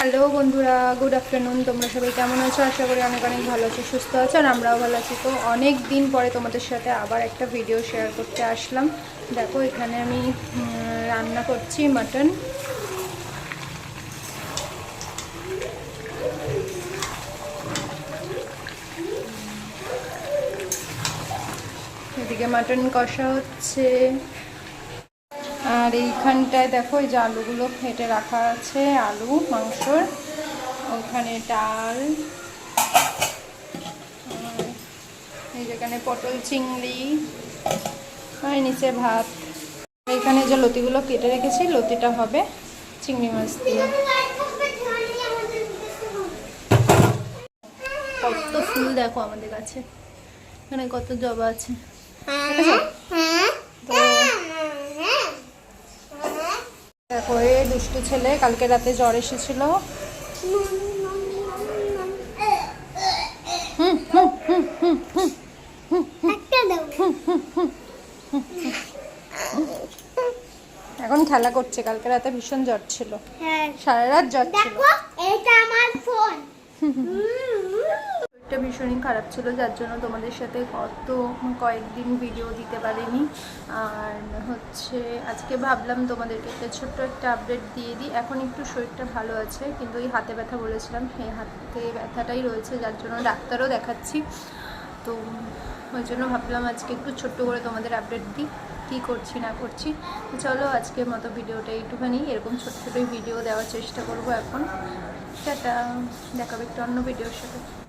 Hello বন্ধুরা good afternoon তোমরা সবাই কেমন আছো? আশা করি অনেক অনেক ভালো আছো, সুস্থ আছো, আর আমরাও ভালো আছি। তো অনেক দিন পরে তোমাদের সাথে আবার একটা ভিডিও শেয়ার করতে আসলাম। দেখো, এখানে আমি রান্না করছি মাটন এদিকে মাটন কষা হচ্ছে। আর এইখানটায় দেখো, এই যে আলুগুলো ফেটে রাখা আছে, আলু মাংসর ওখানে ডাল এই যেখানে পটল চিংড়ি, আর নিচে ভাত। এখানে যে লতিগুলো কেটে রেখেছি, লতিটা হবে চিংড়ি মাছ দিয়ে। কত ফুল দেখো আমাদের কাছে। এখানে কত জবা আছে। দেখো এই দুষ্টু ছেলে কালকে রাতে জ্বর এসেছিল এখন খেলা করছে কালকে রাতে ভীষণ জ্বর ছিল হ্যাঁ সারা রাত জ্বর ছিল এটা আমার ফোন শরীরটা ভীষণই খারাপ ছিল, যার জন্য তোমাদের সাথে কত কয়েকদিন ভিডিও দিতে পারিনি। আর হচ্ছে, আজকে ভাবলাম তোমাদেরকে একটা ছোট্ট একটা আপডেট দিয়ে দিই। এখন একটু শরীরটা ভালো আছে, কিন্তু ওই হাতে ব্যথা বলেছিলাম সেই হাতে ব্যথাটাই রয়েছে, যার জন্য ডাক্তারও দেখাচ্ছি। তো ওই জন্য ভাবলাম আজকে একটু ছোট্ট করে তোমাদের আপডেট দিই, কী করছি, না করছি। তো চলো আজকের মতো ভিডিওটা একটুখানি এরকম ছোট ছোটোই ভিডিও দেওয়ার চেষ্টা করব এখন। টাটা! দেখাবে একটু অন্য ভিডিওর সাথে।